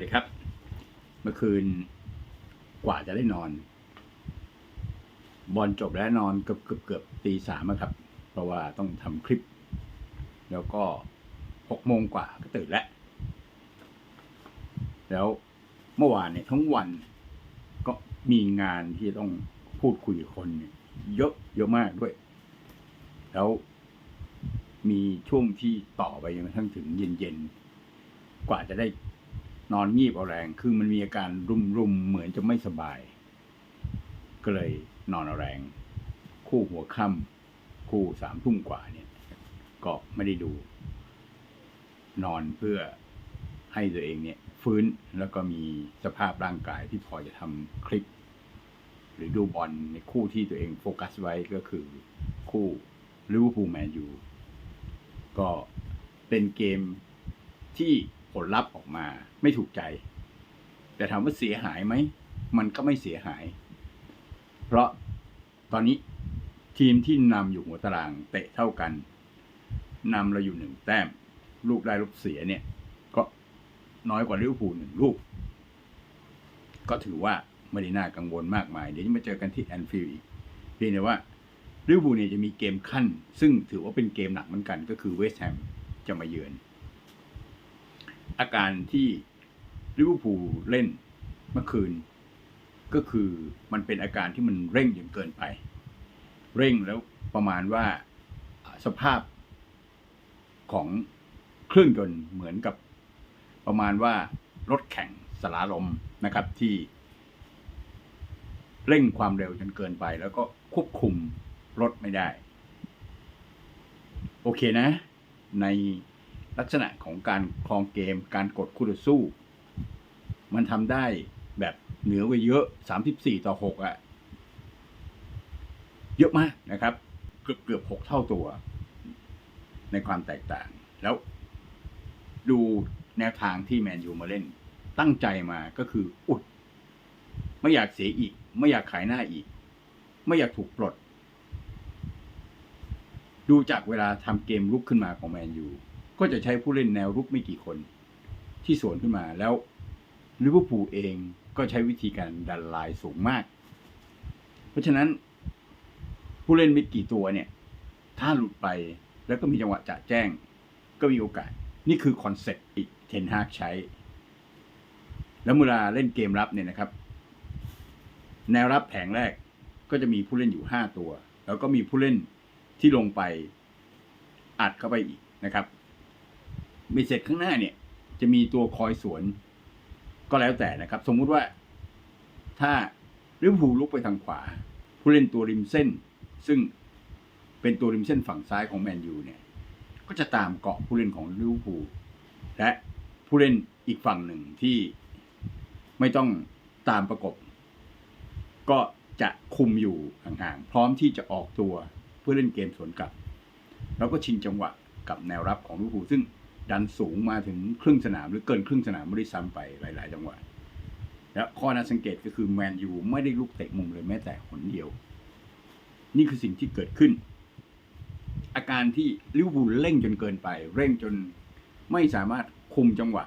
วัสดีครับ เมื่อคืนกว่าจะได้นอน บอลจบแล้วนอนเกือบเกือบเกือบตีสามครับ เพราะว่าต้องทำคลิป แล้วก็หกโมงกว่าก็ตื่นแล้ว แล้วเมื่อวานเนี่ยทั้งวันก็มีงานที่ต้องพูดคุยกับคนเยเยอะเยอะมากด้วย แล้วมีช่วงที่ต่อไปจนกระทั่งถึงเย็นๆกว่าจะได้ นอนงีบเอาแรง คือมันมีอาการรุมๆเหมือนจะไม่สบาย ก็เลยนอนเอาแรง คู่หัวค่ำคู่สามทุ่มกว่าเนี่ย ก็ไม่ได้ดู นอนเพื่อให้ตัวเองเนี่ย ฟื้นแล้วก็มีสภาพร่างกายที่พอจะทำคลิป หรือดูบอลในคู่ที่ตัวเองโฟกัสไว้ก็คือคู่ลิเวอร์พูลแมนยูก็เป็นเกมที่ ผลลัพธ์ออกมาไม่ถูกใจ แต่ถามว่าเสียหายไหม มันก็ไม่เสียหาย เพราะตอนนี้ทีมที่นำอยู่หัวตารางเตะเท่ากันนำเราอยู่หนึ่งแต้ม ลูกได้ลูกเสียเนี่ย ก็น้อยกว่าลิเวอร์พูลหนึ่งลูก ก็ถือว่าไม่ได้น่ากังวลมากมาย เดี๋ยวจะมาเจอกันที่แอนฟิลด์อีกเพียงแต่ว่าลิเวอร์พูลเนี่ยจะมีเกมขั้น ซึ่งถือว่าเป็นเกมหนักเหมือนกันก็คือเวสต์แฮมจะมาเยือน อาการที่ลิเวอร์พูลเล่นเมื่อคืน ก็คือมันเป็นอาการที่มันเร่งจนเกินไป เร่งแล้วประมาณว่าสภาพของเครื่องยนต์เหมือนกับประมาณว่ารถแข่งสลาลมนะครับที่ เร่งความเร็วจนเกินไป แล้วก็ควบคุมรถไม่ได้ โอเคนะ ใน ลักษณะของการคลองเกม การกดคู่ต่อสู้ มันทำได้แบบเหนือกว่าเยอะ 34 ต่อ 6อะ เยอะมากนะครับ เกือบเกือบ6เท่าตัว ในความแตกต่าง แล้วดูแนวทางที่แมนยูมาเล่น ตั้งใจมาก็คือ อุด ไม่อยากเสียอีก ไม่อยากขายหน้าอีก ไม่อยากถูกปลด ดูจากเวลาทำเกมรุกขึ้นมาของแมนยู ก็จะใช้ผู้เล่นแนวรุกไม่กี่คนที่สวนขึ้นมาแล้วลิเวอร์พูลเองก็ใช้วิธีการดันลายสูงมาก เพราะฉะนั้นผู้เล่นไม่กี่ตัวเนี่ย ถ้าหลุดไปแล้วก็มีจังหวะจะแจ้ง ก็มีโอกาส นี่คือคอนเซ็ปต์อีกเทนฮากใช้ แล้วเวลาเล่นเกมรับเนี่ยนะครับ แนวรับแผงแรกก็จะมีผู้เล่นอยู่ห้าตัว แล้วก็มีผู้เล่นที่ลงไปอัดเข้าไปอีกนะครับ มีเสร็จข้างหน้าเนี่ย จะมีตัวคอยสวน ก็แล้วแต่นะครับ สมมุติว่าถ้าลิเวอร์พูลลุกไปทางขวา ผู้เล่นตัวริมเส้น ซึ่งเป็นตัวริมเส้นฝั่งซ้ายของแมนยูเนี่ย ก็จะตามเกาะผู้เล่นของลิเวอร์พูลและผู้เล่นอีกฝั่งหนึ่งที่ไม่ต้องตามประกบ ก็จะคุมอยู่ห่างๆพร้อมที่จะออกตัวเพื่อเล่นเกมสวนกลับ แล้วก็ชิงจังหวะกับแนวรับของลิเวอร์พูลซึ่ง ดันสูงมาถึงครึ่งสนามหรือเกินครึ่งสนามไม่ได้ซ้ำไปหลาย ๆ จังหวะแล้วข้อน่าสังเกตก็คือแมนยูไม่ได้ลุกเตะมุมเลยแม้แต่หนเดียว นี่คือสิ่งที่เกิดขึ้น อาการที่ลิเวอร์พูลเร่งจนเกินไป เร่งจนไม่สามารถคุมจังหวะ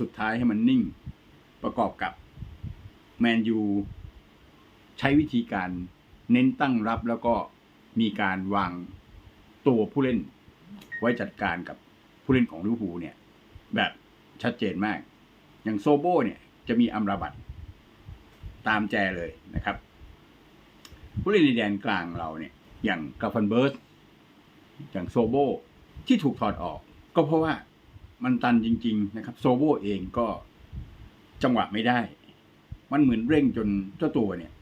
สุดท้ายให้มันนิ่ง ประกอบกับแมนยูใช้วิธีการเน้นตั้งรับแล้วก็มีการวางตัวผู้เล่นไว้จัดการกับ ผู้เล่นของลิเวอร์พูลเนี่ย แบบชัดเจนมาก อย่างโซโบเนี่ยจะมีอัมราบัตตามแจเลยนะครับ ผู้เล่นในแดนกลางเราเนี่ย อย่างกาฟันเบิร์สอย่างโซโบที่ถูกถอดออก ก็เพราะว่ามันตันจริง ๆ นะครับ โซโบเองก็จังหวะไม่ได้ มันเหมือนเร่งจนเจ้าตัวเนี่ย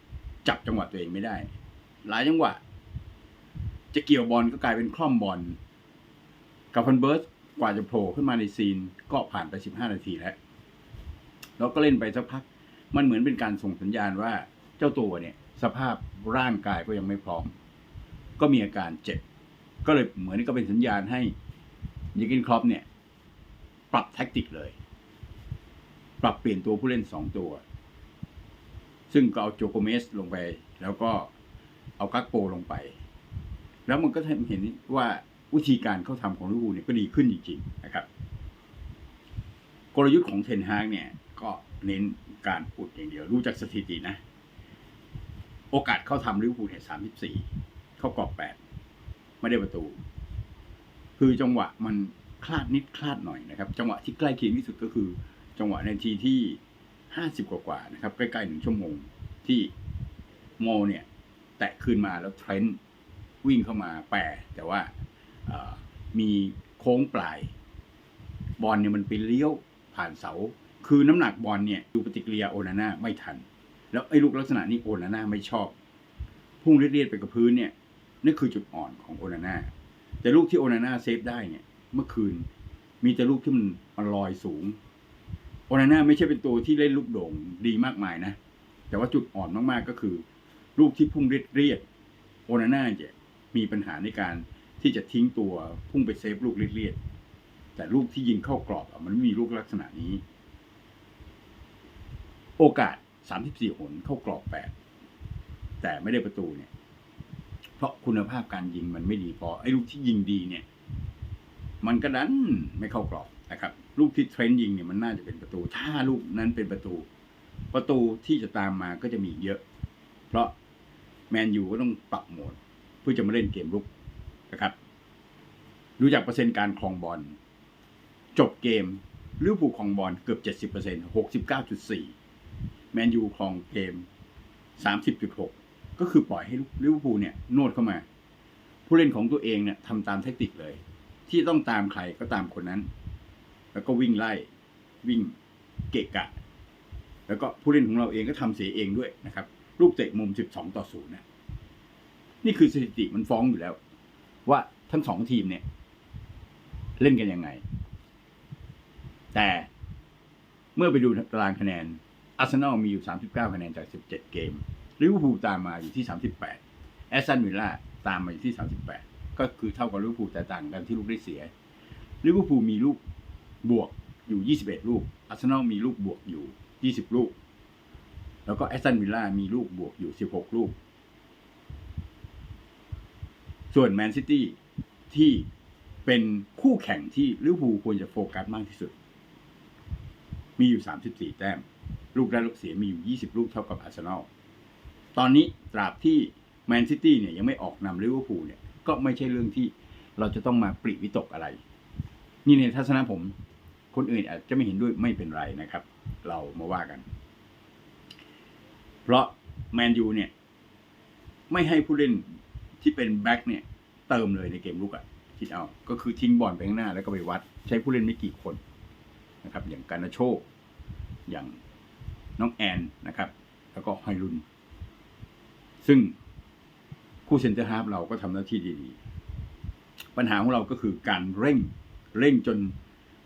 จับจังหวะตัวเองไม่ได้ หลายจังหวะ จะเกี่ยวบอลก็กลายเป็นคล่อมบอลกับฟันเบิร์ส ว่าจะโผล่ขึ้นมาในซีนก็ผ่านไป15นาทีแล้วแล้วก็เล่นไปสักพัก มันเหมือนเป็นการส่งสัญญาณว่าเจ้าตัวเนี่ย สภาพร่างกายก็ยังไม่พร้อม ก็มีอาการเจ็บ ก็เลยเหมือนก็เป็นสัญญาณให้ยิกินครอปเนี่ย ปรับแท็กติกเลย ปรับเปลี่ยนตัวผู้เล่นสองตัว ซึ่งก็เอาโจโกเมสลงไป แล้วก็เอากักโปลงไป แล้วมันก็เห็นว่า วิธีการเข้าทำของลิเวอร์พูลเนี่ยก็ดีขึ้นจริงๆนะครับ กลยุทธ์ของเทนฮากเนี่ย ก็เน้นการอุดอย่างเดียว รู้จากสถิตินะ โอกาสเข้าทำลิเวอร์พูลเนี่ยสามสิบสี่เข้ากรอบแปดไม่ได้ประตู คือจังหวะมันคลาดนิดคลาดหน่อยนะครับ จังหวะที่ใกล้เคียงที่สุดก็คือ จังหวะนาทีที่ห้าสิบกว่าๆนะครับ ใกล้ๆหนึ่งชั่วโมงที่โมเนี่ย แตะคืนมาแล้วเทรนต์วิ่งเข้ามาแปรแต่ว่า มีโค้งปลาย บอลเนี่ยมันไปเลี้ยวผ่านเสา คือน้ำหนักบอลเนี่ยดูปฏิกิริยาโอนาน่าไม่ทัน แล้วไอ้ลูกลักษณะนี้โอนาน่าไม่ชอบ พุ่งเรียดๆไปกับพื้นเนี่ยนั่นคือจุดอ่อนของโอนาน่าแต่ลูกที่โอนาน่าเซฟได้เนี่ย เมื่อคืนมีแต่ลูกที่มันมันลอยสูงโอนาน่าไม่ใช่เป็นตัวที่เล่นลูกโด่งดีมากมายนะ แต่ว่าจุดอ่อนมากๆก็คือ ลูกที่พุ่งเรียดๆโอนาน่าจะมีปัญหาในการ ที่จะทิ้งตัวพุ่งไปเซฟลูกเรียดๆแต่ลูกที่ยิงเข้ากรอบมันไม่มีลูกลักษณะนี้ โอกาส 34 หนเข้ากรอบ 8 แต่ไม่ได้ประตูเนี่ย เพราะคุณภาพการยิงมันไม่ดีพอไอ้ลูกที่ยิงดีเนี่ย มันก็ดันไม่เข้ากรอบนะครับ ลูกที่เทรนด์ยิงเนี่ยมันน่าจะเป็นประตู ถ้าลูกนั้นเป็นประตู ประตูที่จะตามมาก็จะมีเยอะ เพราะแมนยูก็ต้องปรับโหมดเพื่อจะมาเล่นเกมลุก นะครับดูจากเปอร์เซ็นต์การครองบอลจบเกมลิเวอร์พูลครองบอลเกือบ 70% 69.4 แมนยูครองเกม 30.6 ก็คือปล่อยให้ลิเวอร์พูลเนี่ยโนดเข้ามา ผู้เล่นของตัวเองเนี่ยทำตามแทคติกเลย ที่ต้องตามใครก็ตามคนนั้น แล้วก็วิ่งไล่ วิ่งเกะกะ แล้วก็ผู้เล่นของเราเองก็ทำเสียเองด้วยนะครับ ลูกเตะมุม 12 ต่อ0นะนี่คือสถิติมันฟ้องอยู่แล้ว ว่าทั้งสองทีมเนี่ย เล่นกันยังไง แต่เมื่อไปดูตารางคะแนนอาร์เซนอลมีอยู่ 39 คะแนนจาก 17 เกมลิเวอร์พูลตามมาอยู่ที่ 38แอสตันวิลล่าตามมาอยู่ที่ 38 ก็คือเท่ากับลิเวอร์พูลแต่ต่างกันที่ลูกได้เสียลิเวอร์พูลมีลูกบวกอยู่ 21 ลูกอาร์เซนอลมีลูกบวกอยู่ 20 ลูก แล้วก็แอสตันวิลล่ามีลูกบวกอยู่ 16 ลูก ส่วนแมนซิตี้ที่เป็นคู่แข่งที่ลิเวอร์พูลควรจะโฟกัสมากที่สุด มีอยู่ 34 แต้ม ลูกได้ลูกเสียมีอยู่ 20 ลูกเท่ากับอาร์เซนอล ตอนนี้ตราบที่แมนซิตี้เนี่ยยังไม่ออกนำลิเวอร์พูลเนี่ยก็ไม่ใช่เรื่องที่เราจะต้องมาปริวิตกอะไร นี่ในทัศนะผม คนอื่นอาจจะไม่เห็นด้วยไม่เป็นไรนะครับ เรามาว่ากัน เพราะแมนยูเนี่ย ไม่ให้ผู้เล่น ที่เป็นแบ็คเนี่ยเติมเลยในเกมลุกอะ่ะคิดเอา ก็คือทิ้งบอลไปข้างหน้าแล้วก็ไปวัด ใช้ผู้เล่นไม่กี่คนนะครับ อย่างการนาโชอย่างน้องแอนนะครับ แล้วก็ไฮรุน ซึ่งคู่เซนเตอร์ฮาร์ฟเราก็ทำหน้าที่ดีๆ ปัญหาของเราก็คือการเร่งเร่งจน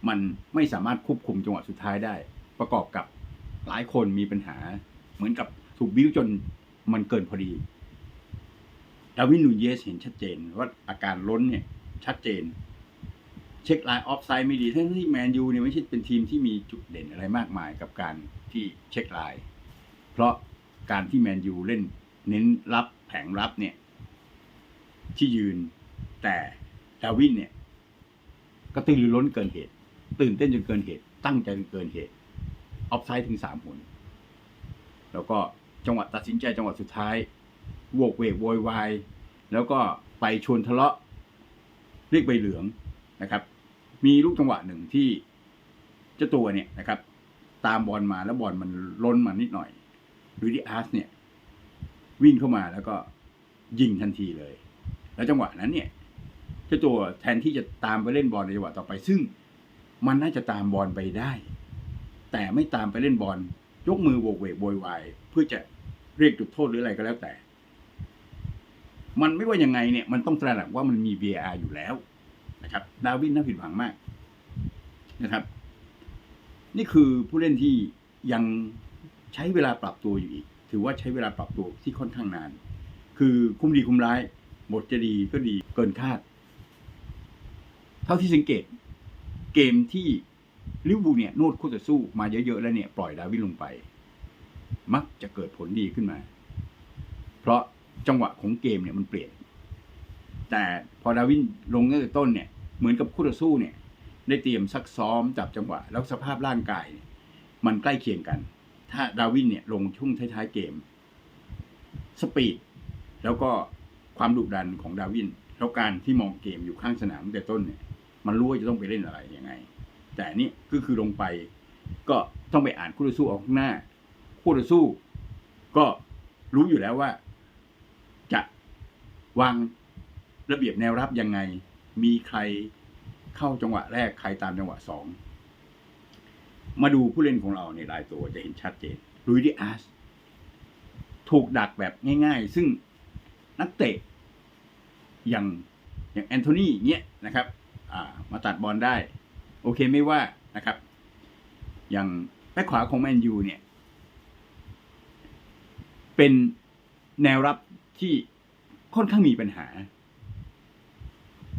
มันไม่สามารถควบคุมจังหวะสุดท้ายได้ ประกอบกับหลายคนมีปัญหาเหมือนกับถูกบิ้วจนมันเกินพอดี ดาวินนูเยสเห็นชัดเจนว่าอาการล้นเนี่ยชัดเจน เช็คไลน์ออฟไซด์ไม่ดีทั้งที่แมนยูเนี่ยไม่ใช่เป็นทีมที่มีจุดเด่นอะไรมากมายกับการที่เช็คไลน์เพราะการที่แมนยูเล่นเน้นรับแผงรับเนี่ย ที่ยืนแต่ดาวินเนี่ย ก็ตื่นรือร้นเกินเหตุ ตื่นเต้นจนเกินเหตุ ตั้งใจจนเกินเหตุ ออฟไซด์ถึงสามหนแล้วก็จังหวะตัดสินใจจังหวะสุดท้ายโวกเวกโวยวาย แล้วก็ไปชวนทะเลาะเรียกใบเหลืองนะครับ มีลูกจังหวะหนึ่งที่เจ้าตัวเนี่ยนะครับ ตามบอลมาแล้วบอลมันล้นมานิดหน่อยลูดิอาร์สเนี่ย วิ่งเข้ามาแล้วก็ยิงทันทีเลย แล้วจังหวะนั้นเนี่ยเจ้าตัวแทนที่จะตามไปเล่นบอลในจังหวะต่อไป ซึ่งมันน่าจะตามบอลไปได้ แต่ไม่ตามไปเล่นบอลยกมือโวกเวกโวยวายเพื่อจะเรียกจุดโทษหรืออะไรก็แล้วแต่ มันไม่ว่ายังไงเนี่ยมันต้องตระหนักว่ามันมี VAR อยู่แล้วนะครับ ดาวินน่าผิดหวังมากนะครับ นี่คือผู้เล่นที่ยังใช้เวลาปรับตัวอยู่อีก ถือว่าใช้เวลาปรับตัวที่ค่อนข้างนาน คือคุ้มดีคุ้มร้ายบทจะดีก็ดีเกินคาด เท่าที่สังเกต เกมที่ลิเวอร์พูลเนี่ยโนดคู่ต่อสู้มาเยอะๆแล้วเนี่ยปล่อยดาวินลงไป มักจะเกิดผลดีขึ้นมา เพราะ จังหวะของเกมเนี่ยมันเปลี่ยน แต่พอดาวินลงตั้งแต่ต้นเนี่ยเหมือนกับคู่ต่อสู้เนี่ย ได้เตรียมซักซ้อมจับจังหวะ แล้วสภาพร่างกายยมันใกล้เคียงกัน ถ้าดาวินเนี่ยลงช่วงท้ายๆเกม สปีดแล้วก็ความดุดันของดาวิน แล้วการที่มองเกมอยู่ข้างสนามตั้งแต่ต้นเนี่ย มันรู้ว่าจะต้องไปเล่นอะไรยังไง แต่อันนี่ก็คือลงไป ก็ต้องไปอ่านคู่ต่อสู้ออกข้างหน้าคู่ต่อสู้ ก็รู้อยู่แล้วว่า วางระเบียบแนวรับยังไง มีใครเข้าจังหวะแรกใครตามจังหวะสอง มาดูผู้เล่นของเราในรายตัวจะเห็นชัดเจนลุยดิอาสถูกดักแบบง่าย ๆ ซึ่งนักเตะอย่างอย่างแอนโทนีเนี้ยนะครับามาตัดบอลได้ โอเคไม่ว่านะครับ อย่างแบ็คขวาของแมนยูเนี่ย เป็นแนวรับที่ ค่อนข้างมีปัญหา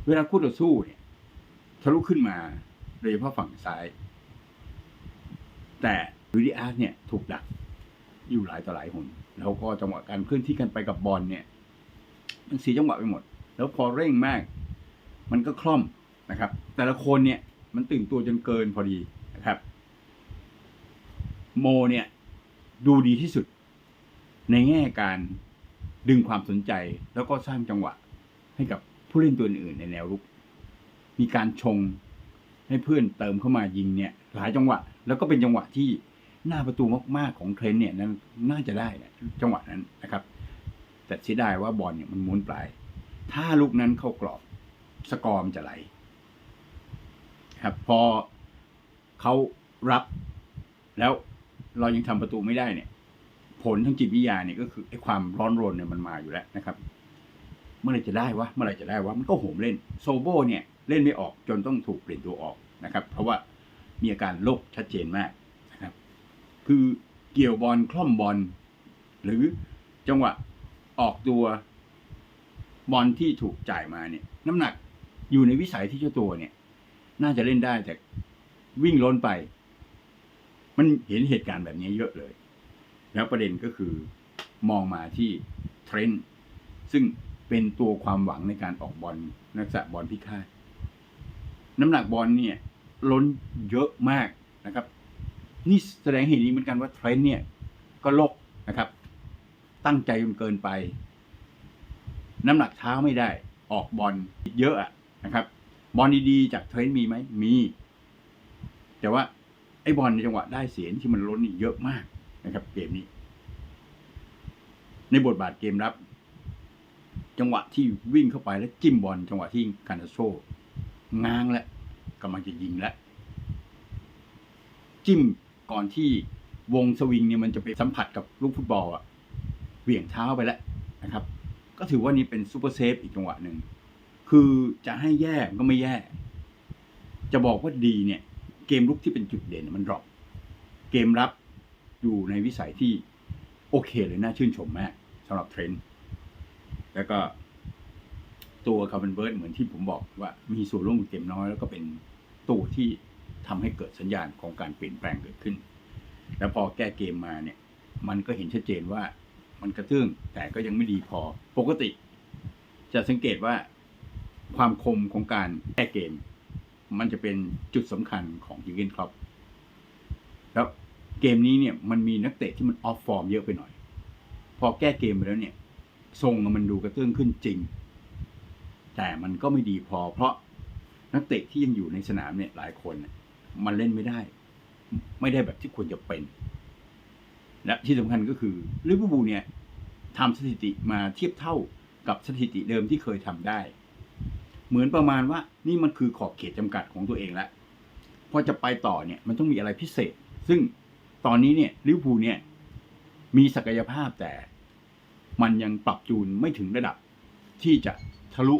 เวลาคู่ต่อสู้เนี่ยทะลุขึ้นมาโดยเฉพาะฝั่งซ้าย แต่ลูดิอาร์เนี่ยถูกดักอยู่หลายต่อหลายหนแล้วก็จังหวะการเคลื่อนที่กันไปกับบอลเนี่ย มันเสียจังหวะไปหมด แล้วพอเร่งมาก มันก็คล่อมนะครับ แต่ละคนเนี่ยมันตื่นตัวจนเกินพอดีนะครับ โมเนี่ย ดูดีที่สุด ในแง่การ ดึงความสนใจแล้วก็สร้างจังหวะให้กับผู้เล่นตัวอื่นในแนวรุก มีการชงให้เพื่อนเติมเข้ามายิงเนี่ย หลายจังหวะ แล้วก็เป็นจังหวะที่หน้าประตูมากๆของเทรนต์เนี่ยนั้นน่าจะได้นะจังหวะนั้นนะครับ แต่เสียดายว่าบอลเนี่ยมันม้วนปลาย ถ้าลูกนั้นเข้ากรอบสกอร์มนจะไหล ครับ พอเขารับแล้วเรายังทำประตูไม่ได้เนี่ย ลทางจิตวิทยาเนี่ยก็คือไอ้ความร้อนรนเนี่ยมันมาอยู่แล้วนะครับ เมื่อไรจะได้วะเมื่อไรจะได้วะมันก็โหมเล่นโซโบเนี่ยเล่นไม่ออกจนต้องถูกเปลี่ยนตัวออกนะครับ เพราะว่ามีอาการโรคชัดเจนมากนะครับ คือเกี่ยวบอลคล่อมบอลหรือจังหวะออกตัวบอลที่ถูกจ่ายมาเนี่ย น้ำหนักอยู่ในวิสัยที่เจ้าตัวเนี่ย น่าจะเล่นได้แต่วิ่งล้นไป มันเห็นเหตุการณ์แบบนี้เยอะเลย แล้วประเด็นก็คือมองมาที่เทรนด์ซึ่งเป็นตัวความหวังในการออกบอลนักษะบอลพิฆาตน้ำหนักบอลเนี่ย ล้นเยอะมากนะครับ นี่แสดงเห็นนี้เหมือนกันว่าเทรนด์เนี่ย ก็ลกนะครับ ตั้งใจจนเกินไป น้ำหนักเท้าไม่ได้ ออกบอลเยอะอะนะครับ บอลดีๆ จากเทรนด์มีไหมมี แต่ว่าไอ้บอลในจังหวะได้เสียที่มันล้นนี่เยอะมาก นะครับ เกมนี้ ในบทบาทเกมรับ จังหวะที่วิ่งเข้าไปแล้วจิ้มบอลจังหวะที่คานาโชง้างแล้วกำลังจะยิงแล้วจิ้มก่อนที่วงสวิงเนี่ยมันจะไปสัมผัสกับลูกฟุตบอลอะเหวี่ยงเท้าไปแล้วนะครับ ก็ถือว่านี่เป็นซูเปอร์เซฟอีกจังหวะหนึ่งคือจะให้แย่ก็ไม่แย่ จะบอกว่าดีเนี่ย เกมลุกที่เป็นจุดเด่นมันดรอปเกมรับ อยู่ในวิสัยที่โอเคเลยน่าชื่นชมมากสำหรับเทรนด์แล้วก็ตัวคาร์บอนเบิร์ดเหมือนที่ผมบอกว่ามีส่วนร่วมเกมน้อยแล้วก็เป็นตัวที่ทำให้เกิดสัญญาณของการเปลี่ยนแปลงเกิดขึ้น แล้วพอแก้เกมมาเนี่ย มันก็เห็นชัดเจนว่ามันกระตื้งแต่ก็ยังไม่ดีพอ ปกติ จะสังเกตว่าความคมของการแก้เกม มันจะเป็นจุดสำคัญของยูเกนครอปแล้ว เกมนี้เนี่ยมันมีนักเตะที่มันออฟฟอร์มเยอะไปหน่อย พอแก้เกมไปแล้วเนี่ยทรงมันดูกระเตื้องขึ้นจริง แต่มันก็ไม่ดีพอ เพราะนักเตะที่ยังอยู่ในสนามเนี่ยหลายคนมันเล่นไม่ได้ ไม่ได้แบบที่ควรจะเป็น และที่สำคัญก็คือลิเวอร์พูลเนี่ยทำสถิติมาเทียบเท่ากับสถิติเดิมที่เคยทำได้ เหมือนประมาณว่านี่มันคือขอบเขตจำกัดของตัวเองแล้วพอจะไปต่อเนี่ยมันต้องมีอะไรพิเศษ ซึ่ง ตอนนี้เนี่ยลิเวอร์พูลเนี่ยมีศักยภาพแต่มันยังปรับจูนไม่ถึงระดับที่จะทะลุ